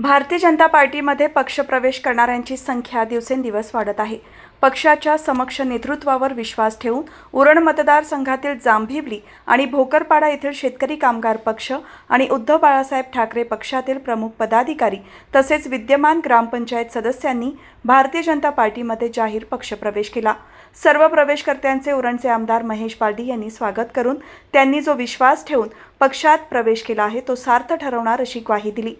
भारतीय जनता पार्टीमध्ये पक्षप्रवेश करणाऱ्यांची संख्या दिवसेंदिवस वाढत आहे. पक्षाच्या समक्ष नेतृत्वावर विश्वास ठेवून उरण मतदारसंघातील जांभिवली आणि भोकरपाडा येथील शेतकरी कामगार पक्ष आणि उद्धव बाळासाहेब ठाकरे पक्षातील प्रमुख पदाधिकारी तसेच विद्यमान ग्रामपंचायत सदस्यांनी भारतीय जनता पार्टीमध्ये जाहीर पक्षप्रवेश केला. सर्व प्रवेशकर्त्यांचे उरणचे आमदार महेश पालडी यांनी स्वागत करून त्यांनी जो विश्वास ठेवून पक्षात प्रवेश केला आहे तो सार्थ ठरवणार अशी ग्वाही दिली.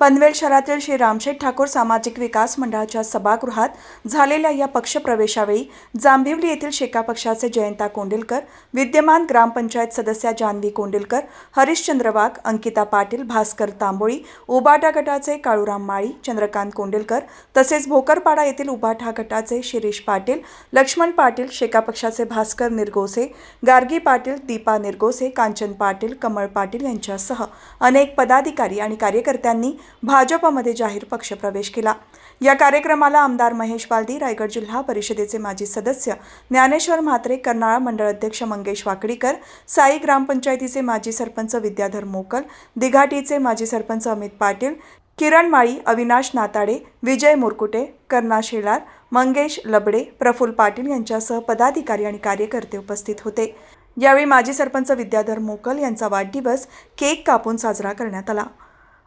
पनवेल शहरातील श्री रामशेठ ठाकूर सामाजिक विकास मंडळाच्या सभागृहात झालेल्या या पक्षप्रवेशावेळी जांभिवली येथील शेका पक्षाचे जयंता कोंडिलकर विद्यमान ग्रामपंचायत सदस्या जान्हवी कोंडिलकर हरिश्चंद्र वाघ अंकिता पाटील भास्कर तांबोळी उबाटा गटाचे काळूराम माळी चंद्रकांत कोंडिलकर तसेच भोकरपाडा येथील उबाटा गटाचे शिरीष पाटील लक्ष्मण पाटील शेका पक्षाचे भास्कर निरगोसे गार्गी पाटील दीपा निरगोसे कांचन पाटील कमळ पाटील यांच्यासह अनेक पदाधिकारी आणि कार्यकर्त्यांनी भाजपमध्ये जाहीर पक्षप्रवेश केला. या कार्यक्रमाला आमदार महेश बालदी रायगड जिल्हा परिषदेचे माजी सदस्य ज्ञानेश्वर म्हात्रे कर्नाळा मंडळ अध्यक्ष मंगेश वाकडीकर साई ग्रामपंचायतीचे माजी सरपंच विद्याधर मोकल दिघाटीचे माजी सरपंच अमित पाटील किरण माळी अविनाश नाताडे विजय मुरकुटे कर्णा शेलार मंगेश लबडे प्रफुल्ल पाटील यांच्यासह पदाधिकारी आणि कार्यकर्ते उपस्थित होते. यावेळी माजी सरपंच विद्याधर मोकल यांचा वाढदिवस केक कापून साजरा करण्यात आला.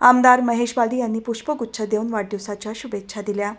आमदार महेश बालदी यांनी पुष्पगुच्छ देऊन वाढदिवसाच्या शुभेच्छा दिल्या.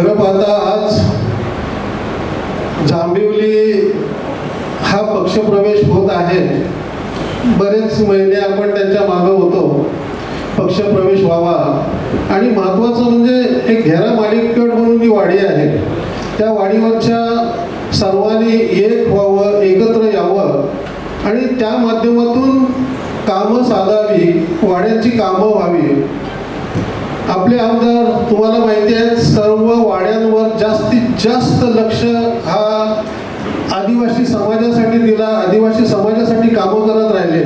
खरं पाहता आज जांभिवली हा पक्षप्रवेश होत आहे. बरेच महिने आपण त्यांच्या मागं होतो. पक्षप्रवेश व्हावा. आणि महत्त्वाचं म्हणजे एक घेरा मालिकगड म्हणून जी वाडी आहे त्या वाडीवरच्या सर्वांनी एक व्हावं एकत्र यावं. आणि त्या माध्यमातून कामं साधावी वाड्यांची कामं व्हावी. आपले आमदार तुम्हाला माहिती आहे सर्व वाड्यांवर जास्तीत जास्त लक्ष हा आदिवासी समाजासाठी दिला आदिवासी समाजासाठी कामं करत राहिले.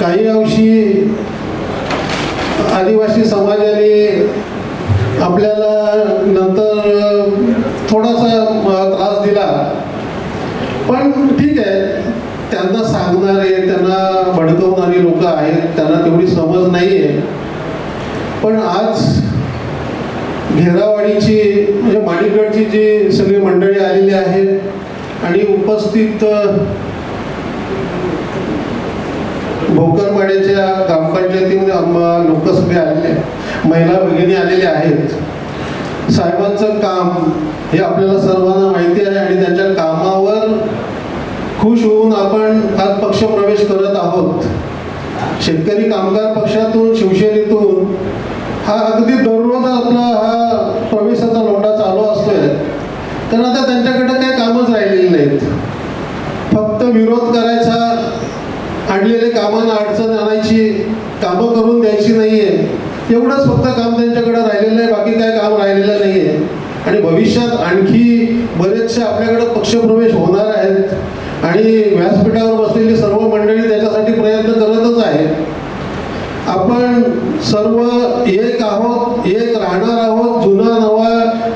काही अंशी आदिवासी समाजाने आपल्याला नंतर थोडासा त्रास दिला. पण ठीक आहे त्यांना सांगणारे त्यांना भडकवणारी लोक आहेत त्यांना तेवढी समज नाही आहे पण आज घेरावाडीची म्हणजे माणिकगडची जी सगळी मंडळी आलेली आहेत आणि उपस्थित भोकरवाड्याच्या ग्रामपंचायतीमध्ये लोक सगळे आलेले महिला भगिनी आलेल्या आहेत. साहेबांचं काम हे आपल्याला सर्वांना माहिती आहे आणि त्यांच्या कामावर खुश होऊन आपण आज पक्ष प्रवेश करत आहोत. शेतकरी कामगार पक्षातून शिवसेनेतून हा अगदी दररोज आपला हा प्रवेशाचा लोंढा चालू असतोय. तर आता त्यांच्याकडे काही कामच राहिलेली नाहीत. फक्त विरोध करायचा आणलेले कामांना अडचण आणायची कामं करून द्यायची नाहीये. एवढंच फक्त काम त्यांच्याकडे राहिलेलं आहे बाकी काय काम राहिलेलं नाहीये. आणि भविष्यात आणखी बरेचसे आपल्याकडे पक्षप्रवेश होणार आहेत. आणि व्यासपीठावर बसलेली सर्व मंडळी त्याच्यासाठी प्रयत्न करतच आहे आपण सर्व एक आहोत एक राहणार आहोत जुना नवा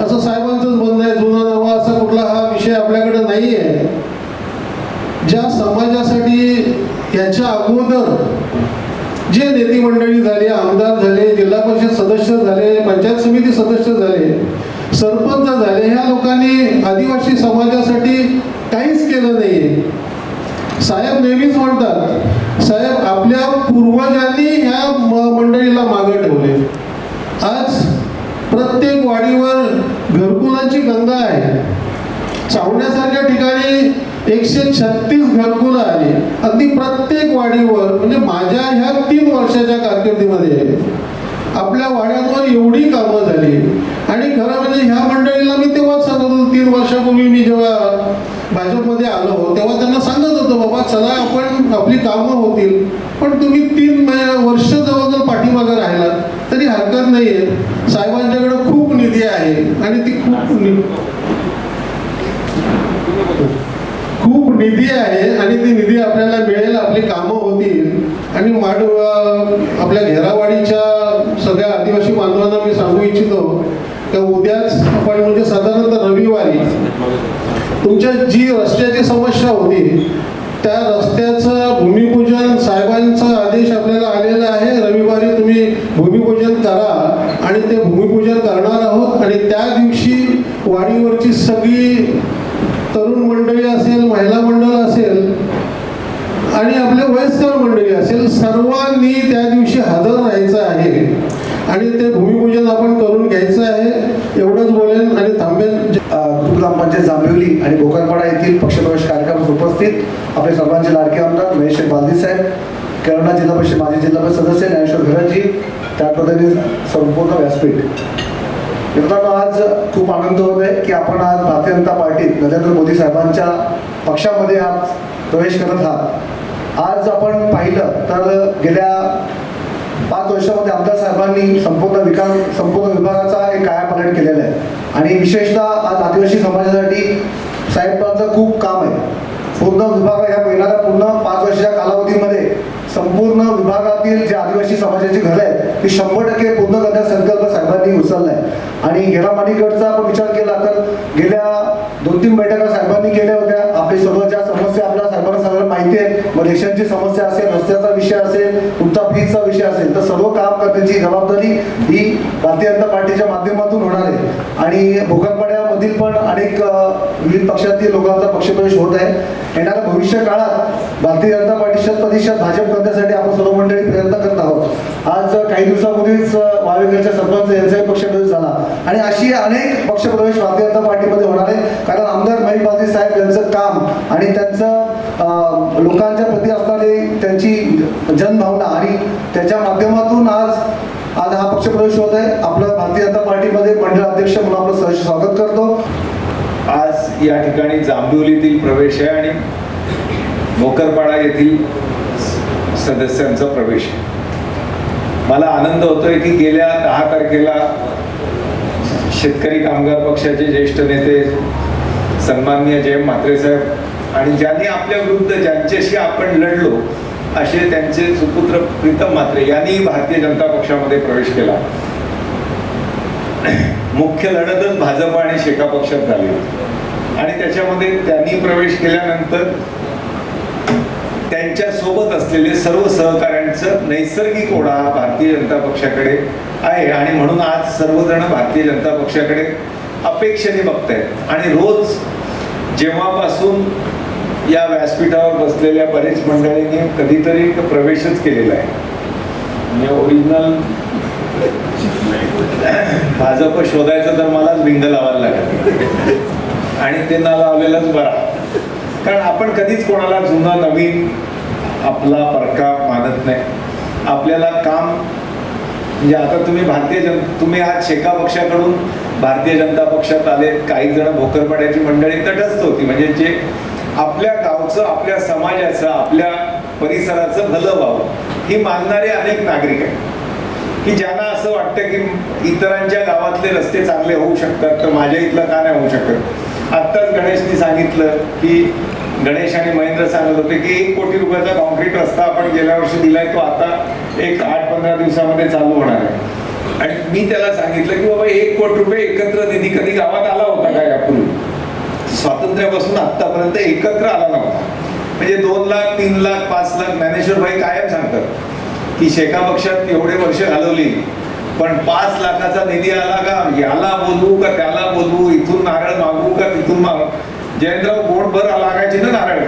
असं साहेबांचंच म्हणणं आहे जुना नवा असा कुठला हा विषय आपल्याकडे नाही आहे ज्या समाजासाठी याच्या अगोदर जे नेते मंडळी झाले आमदार झाले जिल्हा परिषद सदस्य झाले पंचायत समिती सदस्य झाले सरपंच झाले ह्या लोकांनी आदिवासी समाजासाठी काहीच केलं नाही साहेब नेहमीच म्हणतात साहेब आपल्या पूर्वजांनी ह्या म- मंडळीला मागे ठेवले. आज प्रत्येक वाडीवर घरकुलांची गंगा आहे. चावण्यासारख्या ठिकाणी एकशे छत्तीस घरकुलं आली अगदी प्रत्येक वाडीवर म्हणजे माझ्या ह्या तीन वर्षाच्या कारकिर्दीमध्ये आपल्या वाड्यांवर एवढी कामं झाली. आणि खरं म्हणजे ह्या मंडळीला मी तेव्हाच सांगत होतो तीन वर्षापूर्वी मी जेव्हा भाजपमध्ये आलो तेव्हा त्यांना सांगत होतो बाबा चला आपण आपली कामं होतील पण तुम्ही तीन वर्ष जवळजवळ पाठीमागं राहिलात हरकत नाही आहे साहेबांच्याकडे खूप निधी आहे आणि ती खूप खूप निधी आहे आणि ती निधी आपल्याला मिळेल आपली कामं होतील. आणि माड आपल्या घेरावाडीच्या सगळ्या आदिवासी बांधवांना मी सांगू इच्छितो का उद्याच आपण म्हणजे साधारणतः रविवारी तुमच्या जी रस्त्याची समस्या होती त्या रस्त्याचं भूमिपूजन साहेबांचा आदेश आपल्याला आलेला आहे. रविवारी तुम्ही भूमिपूजन करा आणि ते भूमिपूजन करणार आहोत. आणि त्या दिवशी वाडीवरची सगळी तरुण मंडळी असेल महिला मंडळ असेल आणि आपले वयस्कर मंडळी असेल सर्वांनी त्या दिवशी हजर राहायचं आहे. आणि ते भूमिपूजन आपण करून घ्यायचं आहे एवढंच बोलेन आणि थांबेन. कुटुंब पंचायत जांभिवली आणि भोकरपाडा येथील पक्षप्रवेश कार्यक्रम उपस्थित आपले सर्वांचे लाडके आमदार महेश बालदी साहेब केळणा जिल्हा परिषद माजी जिल्हा परिषद सदस्य ज्ञानेश्वर घरजी त्याप्रमाणे संपूर्ण व्यासपीठ. मित्रांनो आज खूप आनंद होत आहे की आपण आज भारतीय जनता पार्टीत नरेंद्र मोदी साहेबांच्या पक्षामध्ये आज प्रवेश करत आहात. आज आपण पाहिलं तर गेल्या पाच वर्षामध्ये आमदार साहेबांनी संपूर्ण विकास संपूर्ण विभागाचा एक कायापालट केलेला आहे. आणि विशेषतः आज आदिवासी समाजासाठी साहेबांचं खूप काम आहे. पूर्ण विभाग ह्या येणाऱ्या पूर्ण पाच वर्षाच्या कालावधीमध्ये संपूर्ण विभागातील जे आदिवासी समाजाची घरं आहेत ती शंभर टक्के पूर्ण करण्याचा संकल्प साहेबांनी उचलला आहे. आणि गेला माणिकडचा आपण विचार केला तर गेल्या दोन तीन बैठका साहेबांनी केल्या होत्या. आपली सर्व माहिती आहे. मग रेशनची समस्या असेल रस्त्याचा विषय असेल तुमचा फीजचा विषय असेल तर सर्व काम करण्याची जबाबदारी ही भारतीय जनता पार्टीच्या माध्यमातून होणार आहे. आणि भोकरपाड्यामधील पण अनेक विविध पक्षातील लोकांचा पक्षप्रवेश होत आहे. येणाऱ्या भविष्य काळात भारतीय जनता पार्टीच्या प्रदेशात भाजप करण्यासाठी आपण सर्व मंडळी प्रयत्न करत आहोत. आज काही दिवसापूर्वीच वावेकरच्या सरपंच यांचाही पक्षप्रवेश झाला. आणि अशी अनेक पक्षप्रवेश भारतीय जनता पार्टीमध्ये होणार आहे कारण आमदार भाई पाटील साहेब यांचं काम आणि त्यांचं लोकांच्या प्रती असणारी त्यांची जनभावना आणि त्याच्या माध्यमातून आज आज हा पक्ष प्रवेश होत आहे. आपलं भारतीय जनता पार्टीमध्ये मंडळ अध्यक्ष म्हणून आपलं सहर्ष स्वागत करतो. आज या ठिकाणी जांभिवलीतील प्रवेश आहे आणि मोकरपाडा येथील सदस्यांचा प्रवेश आहे. मला आनंद होतोय की गेल्या दहा तारखेला शेतकरी कामगार पक्षाचे ज्येष्ठ नेते सन्माननीय जय म्हात्रे साहेब आणि ज्यांनी आपल्या विरुद्ध ज्यांच्याशी आपण लढलो असे त्यांचे सुपुत्र प्रीतम मात्रे यांनी भारतीय जनता पक्षामध्ये प्रवेश केला. मुख्य लढतच भाजप आणि शेका पक्षात झाली. आणि त्याच्यामध्ये त्यांनी प्रवेश केल्यानंतर त्यांच्यासोबत असलेले सर्व सहकाऱ्यांचं नैसर्गिक ओढा भारतीय जनता पक्षाकडे आहे. आणि म्हणून आज सर्वजण भारतीय जनता पक्षाकडे अपेक्षेने बघतायत. आणि रोज जेव्हापासून या व्यासपीठावर बसलेल्या बरेच मंडळींनी कधीतरी प्रवेशच केलेला आहे. म्हणजे ओरिजिनल भाजप शोधायचं तर मलाच भिंग लावायला लागेल. आणि ते न लावलेलंच बरा. कारण आपण कधीच कोणाला जुनं नवीन आपला परका मानत नाही. आपल्याला काम म्हणजे आता तुम्ही भारतीय जन तुम्ही आज शेका पक्षाकडून भारतीय जनता पक्षात आले काही जण भोकरपाड्याची मंडळी तटस्थ होती. म्हणजे जे आपल्या गावचं आपल्या समाजाचं आपल्या परिसराचं भलं व्हावं ही मानणारे अनेक नागरिक आहेत. की ज्यांना असं वाटतं की इतरांच्या गावातले रस्ते चांगले होऊ शकतात तर माझ्या इथलं का नाही होऊ शकत? आत्ताच गणेशनी सांगितलं की गणेश आणि महेंद्र सांगत होते की एक कोटी रुपयाचा कॉन्क्रीट रस्ता आपण गेल्या वर्षी दिलाय तो आता एक आठ पंधरा दिवसामध्ये चालू होणार आहे. आणि मी त्याला सांगितलं की बाबा एक कोटी रुपये एकत्र निधी कधी गावात आला होता काय यापूर्वी? स्वातंत्र्यापासून आतापर्यंत एकत्र आला नव्हता. म्हणजे दोन लाख तीन लाख पाच लाख ज्ञानेश्वर भाई कायम सांगतात की शेका पक्षात एवढे वर्ष घालवली पण पाच लाखाचा निधी आला का? याला बोलवू का त्याला बोलवू? इथून नारळ मागवू का तिथून मागू? जयंतराव बोटभर लागायचे ना नारळ.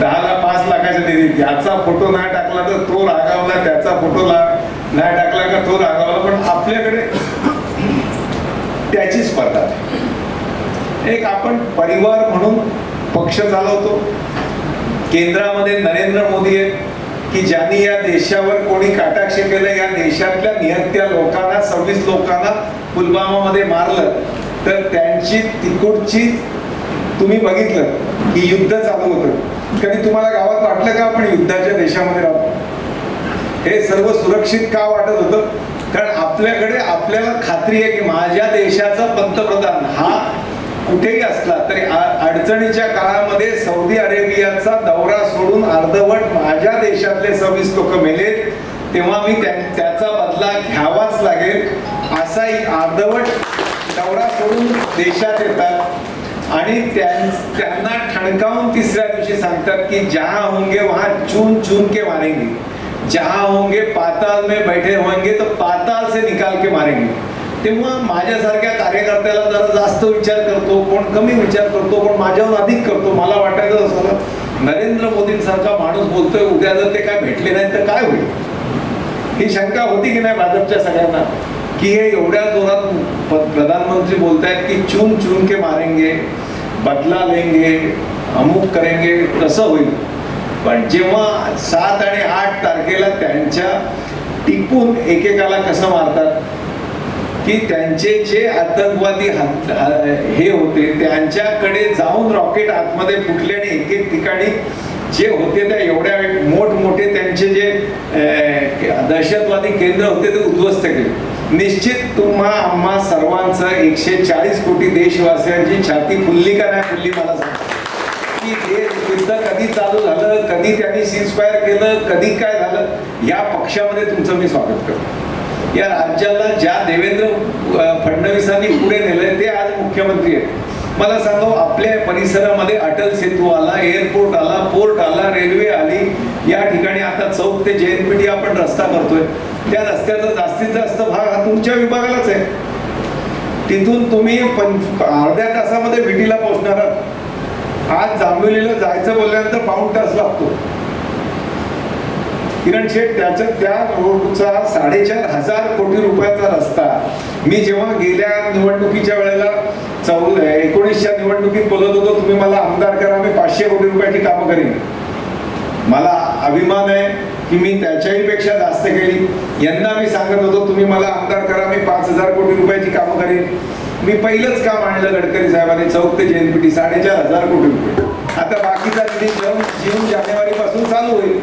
दहा लाख पाच लाखाच्या निधी. याचा फोटो नाही टाकला तर तो रागावला त्याचा फोटो ला नाही टाकला का तो रागावला पण आपल्याकडे त्याची स्पर्धा आहे. एक आपण परिवार म्हणून पक्ष चालवतो. केंद्रामध्ये नरेंद्र मोदी आहेत की ज्यांनी या देशावर कोणी काटाक्ष केलं या देशातल्या निहत्या लोकांना सव्वीस लोकांना पुलवामामध्ये मारलं तर त्यांची तिकुडची तुम्ही बघितलं की युद्ध चालू होतं. कधी तुम्हाला गावात वाटलं का आपण युद्धाच्या देशामध्ये राहतो हे सर्व सुरक्षित का वाटत होतं? कारण आपल्याकडे आपल्याला खात्री आहे की माझ्या देशाचा पंतप्रधान हा कुठेही असला तरी अडचणीच्या काळामध्ये सौदी अरेबियाचा दौरा सोडून अर्धवट माझ्या देशातले सव्वीस लोक मेलेत तेव्हा मी त्या- त्याचा बदला घ्यावाच लागेल. असा एक अर्धवट दौरा सोडून देशात येतात. आणि त्यां- त्यांना ठणकावून तिसऱ्या दिवशी सांगतात की जहा होंगे वहा चून चून के मारेंगे. जहा होंगे पाताल में बैठे होंगे तो पाताल से निकाल के मारेंगे. तेव्हा माझ्यासारख्या कार्यकर्त्याला जरा जास्त विचार करतो कोण कमी विचार करतो कोण माझ्याहून अधिक करतो मला वाटायचं असं नरेंद्र मोदींसारखा माणूस बोलतोय उद्या जर ते काय भेटले नाही तर काय होईल? ही शंका होती की नाही भाजपच्या सगळ्यांना? की हे एवढ्या जोरात प्रधानमंत्री बोलतायत की चून चून के मारेंगे बदला लेंगे अमुक करेंगे कसं होईल. पण जेव्हा सात आणि आठ तारखेला त्यांच्या टिपून एकेकाला कसं मारतात? की त्यांचे जे आतंकवादी हे होते त्यांच्याकडे जाऊन रॉकेट आतमध्ये फुटले आणि एक एक ठिकाणी जे होते त्या एवढ्या मोठमोठे त्यांचे जे दहशतवादी केंद्र होते ते उद्ध्वस्त केले. निश्चित तुम्हा आम्हा सर्वांचं एकशे चाळीस कोटी देशवासियांची छाती फुलली का नाही फुलली मला सांग. की हे युद्ध कधी चालू झालं कधी त्यांनी सीजफायर केलं कधी काय झालं या पक्षामध्ये तुमचं मी स्वागत करतो. या राज्याला ज्या देवेंद्र फडणवीसांनी पुढे नेलंय ते आज मुख्यमंत्री आहेत. मला सांगा आपल्या परिसरामध्ये अटल सेतू आला एअरपोर्ट आला पोर्ट आला रेल्वे आली या ठिकाणी आता चौक ते जे एनपीटी आपण रस्ता करतोय. त्या रस्त्याचा जास्तीत जास्त भाग हा तुमच्या विभागालाच आहे. तिथून तुम्ही पंच अर्ध्या तासामध्ये विटीला पोहोचणार आहात. आज जांभोलीला जायचं बोलल्यानंतर पाऊण तास लागतो. किरण शेठ त्याच्या त्या रोडचा साडेचार हजार कोटी रुपयाचा रस्ता मी जेव्हा गेल्या निवडणुकीच्या वेळेला चौ एकोणीसच्या निवडणुकीत बोलत होतो तुम्ही मला आमदार करा मी पाचशे कोटी रुपयाची कामं करीन. मला अभिमान आहे की मी त्याच्याही पेक्षा जास्त केली. यंदा मी सांगत होतो तुम्ही मला आमदार करा मी पाच हजार कोटी रुपयाची कामं करीन. मी पहिलंच काम आणलं गडकरी साहेबांनी चौक ते जेएनपीटी साडेचार हजार कोटी रुपये. आता बाकीचा निधी जून जानेवारी पासून चालू होईल.